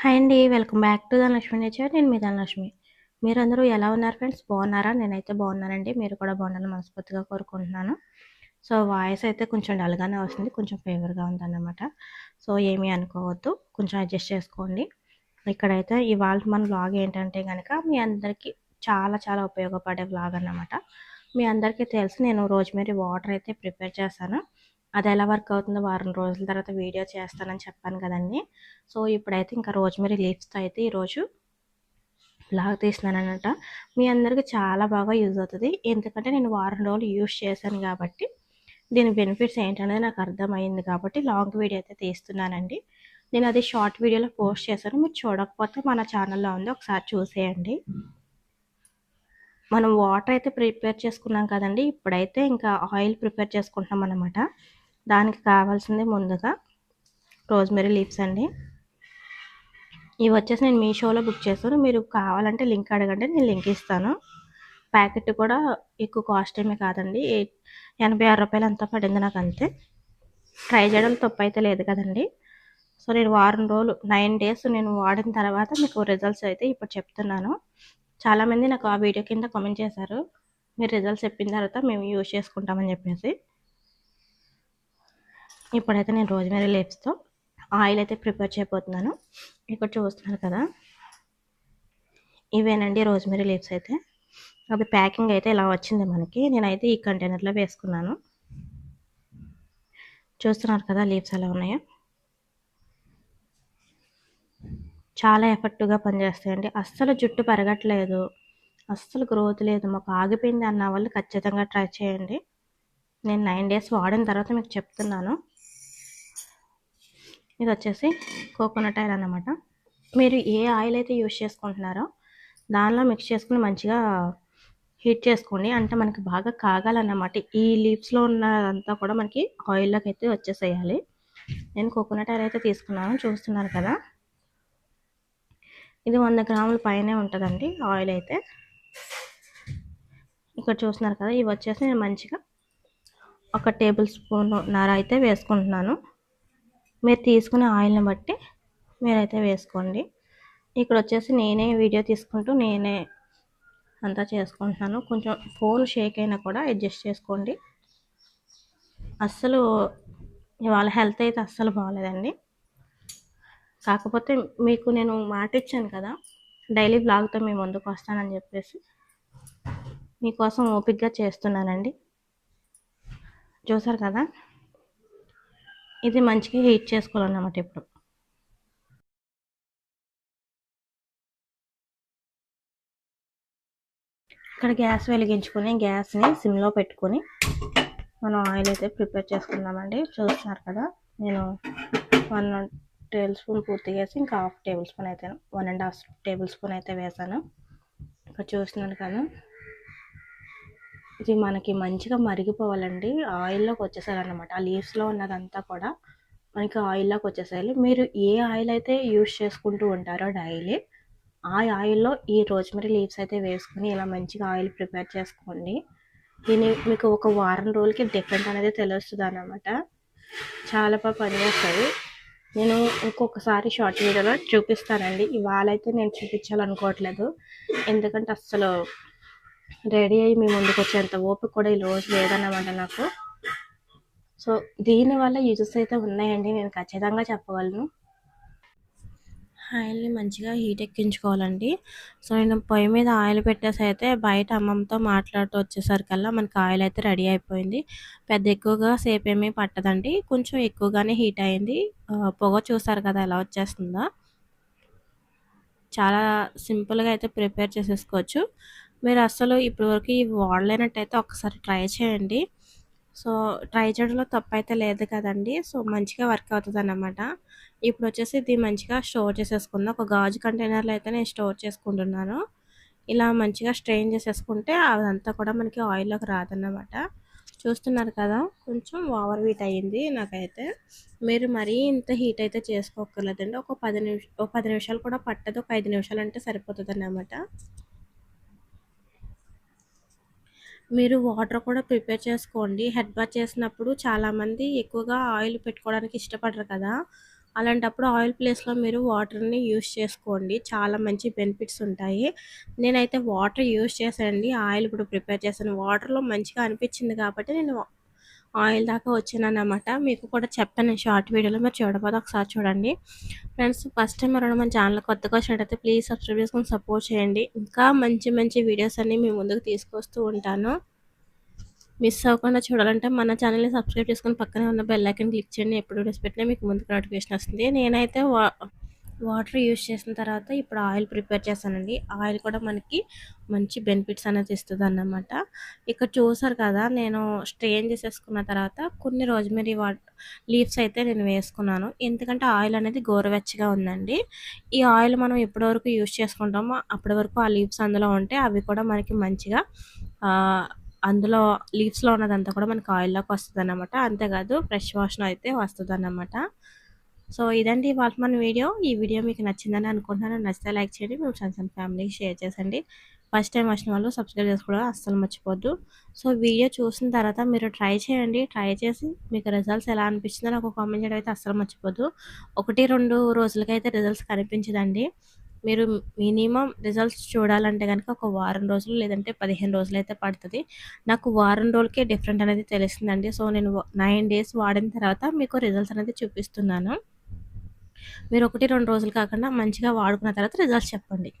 Hi అండి welcome back to Dhanalakshmi nature. నేను మీ ధనలక్ష్మి. మీరందరూ ఎలా ఉన్నారు ఫ్రెండ్స్? బాగున్నారా? నేనైతే బాగున్నానండి. మీరు కూడా బాగుండాలని మనస్ఫూర్తిగా కోరుకుంటున్నాను. సో వాయిస్ అయితే కొంచెం డల్గానే వస్తుంది. కొంచెం ఫేవర్గా ఉందన్నమాట. సో ఏమీ అనుకోవద్దు. కొంచెం అడ్జస్ట్ చేసుకోండి. ఇక్కడైతే ఇవాళ మన వ్లాగ్ ఏంటంటే కనుక మీ అందరికీ చాలా చాలా ఉపయోగపడే వ్లాగ్ అన్నమాట. మీ అందరికీ తెలుసు నేను రోజ్మేరీ వాటర్ అయితే ప్రిపేర్ చేస్తాను. అది ఎలా వర్క్ అవుతుందో వారం రోజుల తర్వాత వీడియో చేస్తానని చెప్పాను కదండి. సో ఇప్పుడైతే ఇంకా రోజుమరీ లీవ్స్తో అయితే ఈరోజు బ్లాగ్ తీస్తున్నాను అనమాట మీ అందరికీ చాలా బాగా యూజ్ అవుతుంది. ఎందుకంటే నేను వారం రోజులు యూజ్ చేశాను కాబట్టి దీని బెనిఫిట్స్ ఏంటనేది నాకు అర్థమైంది కాబట్టి లాంగ్ వీడియో అయితే తీస్తున్నానండి. నేను అది షార్ట్ వీడియోలో పోస్ట్ చేశాను. మీరు చూడకపోతే మన ఛానల్లో ఉంది. ఒకసారి చూసేయండి. మనం వాటర్ అయితే ప్రిపేర్ చేసుకున్నాం కదండి. ఇప్పుడైతే ఇంకా ఆయిల్ ప్రిపేర్ చేసుకుంటున్నాం అనమాట దానికి కావాల్సింది ముందుగా రోజ్మెరీ లీవ్స్ అండి. ఇవి వచ్చేసి నేను మీషోలో బుక్ చేస్తాను మీరు కావాలంటే లింక్ అడగండి నేను లింక్ ఇస్తాను. ప్యాకెట్ కూడా ఎక్కువ కాస్ట్ ఏమీ కాదండి. ఎనభై ఆరు రూపాయలు అంతా పడింది నాకు అంతే. ట్రై చేయడం తప్పు అయితే లేదు కదండి. సో నేను వారం రోజులు నైన్ డేస్ నేను వాడిన తర్వాత మీకు రిజల్ట్స్ అయితే ఇప్పుడు చెప్తున్నాను. చాలామంది నాకు ఆ వీడియో కింద కామెంట్ చేశారు. మీరు రిజల్ట్స్ చెప్పిన తర్వాత మేము యూజ్ చేసుకుంటామని చెప్పేసి. ఇప్పుడైతే నేను రోజ్మెరీ లీవ్స్తో ఆయిల్ అయితే ప్రిపేర్ చేయబోతున్నాను. ఇక్కడ చూస్తున్నారు కదా. ఇవేనండి రోజ్మెరీ లీవ్స్ అయితే. అది ప్యాకింగ్ అయితే ఇలా వచ్చింది మనకి. నేనైతే ఈ కంటైనర్లో వేసుకున్నాను. చూస్తున్నారు కదా లీవ్స్ ఎలా ఉన్నాయో. చాలా ఎఫెక్టివ్గా పనిచేస్తాయండి. అస్సలు జుట్టు పెరగట్లేదు. అస్సలు గ్రోత్ లేదు. మాకు ఆగిపోయింది అన్న వాళ్ళు ఖచ్చితంగా ట్రై చేయండి. నేను నైన్ డేస్ వాడిన తర్వాత మీకు చెప్తున్నాను. ఇది వచ్చేసి కోకోనట్ ఆయిల్ అన్నమాట. మీరు ఏ ఆయిల్ అయితే యూజ్ చేసుకుంటున్నారో దానిలో మిక్స్ చేసుకుని మంచిగా హీట్ చేసుకోండి. అంటే మనకి బాగా కాగాలన్నమాట. ఈ లీవ్స్లో ఉన్నదంతా కూడా మనకి ఆయిల్లోకి అయితే వచ్చేసేయాలి. నేను కోకోనట్ ఆయిల్ అయితే తీసుకున్నాను. చూస్తున్నారు కదా. ఇది వంద గ్రాముల పైనే ఉంటుందండి ఆయిల్ అయితే. ఇక్కడ చూస్తున్నారు కదా. ఇవి వచ్చేసి నేను మంచిగా ఒక టేబుల్ స్పూన్ నర అయితే వేసుకుంటున్నాను. మీరు తీసుకునే ఆయిల్ని బట్టి మీరైతే వేసుకోండి. ఇక్కడ వచ్చేసి నేనే వీడియో తీసుకుంటూ నేనే అంతా చేసుకుంటున్నాను. కొంచెం ఫోన్ షేక్ అయినా కూడా అడ్జస్ట్ చేసుకోండి. అస్సలు ఇవాళ హెల్త్ అయితే అస్సలు బాగాలేదండి. కాకపోతే మీకు నేను మాట ఇచ్చాను కదా డైలీ బ్లాగ్తో మీ ముందుకు వస్తానని చెప్పేసి మీకోసం ఓపిక్గా చేస్తున్నానండి. చూసారు కదా? ఇది మంచిగా హీట్ చేసుకోవాలన్నమాట ఇప్పుడు. ఇక్కడ గ్యాస్ వెలిగించుకొని గ్యాస్ని సిమ్లో పెట్టుకొని మనం ఆయిల్ అయితే ప్రిపేర్ చేసుకుందామండి. చూస్తున్నారు కదా నేను వన్ టేబుల్ స్పూన్ పూర్తి వేసి ఇంకా హాఫ్ టేబుల్ స్పూన్ అయితే one and half tablespoon అయితే వేసాను. ఇక్కడ చూస్తున్నాను కదా ఇది మనకి మంచిగా మరిగిపోవాలండి. ఆయిల్లోకి వచ్చేసారనమాట ఆ లీవ్స్లో ఉన్నదంతా కూడా మనకి ఆయిల్లోకి వచ్చేసేయాలి. మీరు ఏ ఆయిల్ అయితే యూస్ చేసుకుంటూ ఉంటారో డైలీ ఆ ఆయిల్లో ఈ రోజ్మరీ లీవ్స్ అయితే వేసుకుని ఇలా మంచిగా ఆయిల్ ప్రిపేర్ చేసుకోండి. దీని మీకు ఒక వారం రోజులకి డిఫరెంట్ అనేది తెలుస్తుంది అనమాట చాలా బాగా పనిచేస్తుంది నేను ఇంకొకసారి షార్ట్ వీడియోలో చూపిస్తానండి. ఇవాళ అయితే నేను చూపించాలనుకోవట్లేదు. ఎందుకంటే అస్సలు రెడీ అయ్యి మీ ముందుకు వచ్చేంత ఓపిక కూడా ఈ రోజు లేదన్నమాట నాకు. సో దీనివల్ల యూజెస్ అయితే ఉన్నాయండి నేను ఖచ్చితంగా చెప్పగలను. ఆయిల్ని మంచిగా హీట్ ఎక్కించుకోవాలండి. సో నేను పొయ్యి మీద ఆయిల్ పెట్టేసి అయితే బయట అమ్మమ్మతో మాట్లాడుతూ వచ్చేసరికల్లా మనకి ఆయిల్ అయితే రెడీ అయిపోయింది. పెద్ద ఎక్కువగా సేపు ఏమీ పట్టదండి. కొంచెం ఎక్కువగానే హీట్ అయింది. పొగ చూసారు కదా ఎలా వచ్చేస్తుందో? చాలా సింపుల్గా అయితే ప్రిపేర్ చేసేసుకోవచ్చు. మీరు అసలు ఇప్పటివరకు ఇవి వాడలేనట్టయితే ఒకసారి ట్రై చేయండి. సో ట్రై చేయడంలో తప్పు అయితే లేదు కదండి. సో మంచిగా వర్క్ అవుతుంది అన్నమాట ఇప్పుడు వచ్చేసి ఇది మంచిగా స్టోర్ చేసేసుకుందాం. ఒక గాజు కంటైనర్లో అయితే నేను స్టోర్ చేసుకుంటున్నాను. ఇలా మంచిగా స్ట్రెయిన్ చేసేసుకుంటే అదంతా కూడా మనకి ఆయిల్లోకి రాదన్నమాట. చూస్తున్నారు కదా కొంచెం ఓవర్ హీట్ అయ్యింది నాకైతే. మీరు మరీ ఇంత హీట్ అయితే చేసుకోకర్లేదండి ఒక పది నిమిషం ఒక పది నిమిషాలు కూడా పట్టదు. ఒక ఐదు నిమిషాలు అంటే సరిపోతుంది అన్నమాట మీరు వాటర్ కూడా ప్రిపేర్ చేసుకోండి. హెడ్ బాత్ చేసినప్పుడు చాలామంది ఎక్కువగా ఆయిల్ పెట్టుకోవడానికి ఇష్టపడరు కదా. అలాంటప్పుడు ఆయిల్ ప్లేస్లో మీరు వాటర్ని యూస్ చేసుకోండి. చాలా మంచి బెనిఫిట్స్ ఉంటాయి. నేనైతే వాటర్ యూస్ చేశానండి. ఆయిల్ ఇప్పుడు ప్రిపేర్ చేశాను. వాటర్లో మంచిగా అనిపించింది కాబట్టి నేను ఆయిల్ దాకా వచ్చానన్నమాట. మీకు కూడా చెప్పాను షార్ట్ వీడియోలో. మీరు చూడబోతే ఒకసారి చూడండి. ఫ్రెండ్స్ ఫస్ట్ టైం ఎవరైనా మన ఛానల్ కొత్తగా వచ్చినట్టయితే ప్లీజ్ సబ్స్క్రైబ్ చేసుకొని సపోర్ట్ చేయండి. ఇంకా మంచి మంచి వీడియోస్ అన్నీ మీ ముందుకు తీసుకొస్తూ ఉంటాను. మిస్ అవ్వకుండా చూడాలంటే మన ఛానల్ని సబ్స్క్రైబ్ చేసుకుని పక్కనే ఉన్న బెల్ ఐకన్ క్లిక్ చేయండి. ఎప్పుడు వీడియోస్ పెట్టినా మీకు ముందుకు నోటిఫికేషన్ వస్తుంది. నేనైతే వాటర్ యూస్ చేసిన తర్వాత ఇప్పుడు ఆయిల్ ప్రిపేర్ చేశానండి. ఆయిల్ కూడా మనకి మంచి బెనిఫిట్స్ అనేది ఇస్తుంది అన్నమాట ఇక్కడ చూసారు కదా నేను స్ట్రెయిన్ చేసేసుకున్న తర్వాత కొన్ని రోజ్మెరీ వాట్ లీవ్స్ అయితే నేను వేసుకున్నాను. ఎందుకంటే ఆయిల్ అనేది గోరువెచ్చగా ఉందండి. ఈ ఆయిల్ మనం ఎప్పటి యూజ్ చేసుకుంటామో అప్పటి వరకు ఆ లీవ్స్ అందులో ఉంటే అవి కూడా మనకి మంచిగా అందులో లీవ్స్లో ఉన్నదంతా కూడా మనకి ఆయిల్లోకి వస్తుంది అనమాట అంతేకాదు ఫ్రెష్ వాషన్ అయితే వస్తుంది అనమాట సో ఇదండి వాళ్ళ మన వీడియో ఈ వీడియో మీకు నచ్చిందని అనుకుంటున్నాను. నచ్చితే లైక్ చేయండి. మేము ఫ్రెండ్స్ అండ్ ఫ్యామిలీకి షేర్ చేసండి. ఫస్ట్ టైం వచ్చిన వాళ్ళు సబ్స్క్రైబ్ చేసుకోవడం అస్సలు మర్చిపోద్దు. సో వీడియో చూసిన తర్వాత మీరు ట్రై చేయండి. ట్రై చేసి మీకు రిజల్ట్స్ ఎలా అనిపించిందో నాకు కామెంట్ చేయడం అయితే అస్సలు మర్చిపోద్దు. ఒకటి రెండు రోజులకైతే రిజల్ట్స్ కనిపించదండి. మీరు మినిమం రిజల్ట్స్ చూడాలంటే కనుక ఒక వారం రోజులు లేదంటే పదిహేను రోజులు అయితే పడుతుంది. నాకు వారం రోజులకే డిఫరెంట్ అనేది తెలిసిందండి. సో నేను నైన్ డేస్ వాడిన తర్వాత మీకు రిజల్ట్స్ అనేది చూపిస్తున్నాను. మీరు ఒకటి రెండు రోజులు కాకుండా మంచిగా వాడుకున్న తర్వాత రిజల్ట్స్ చెప్పండి.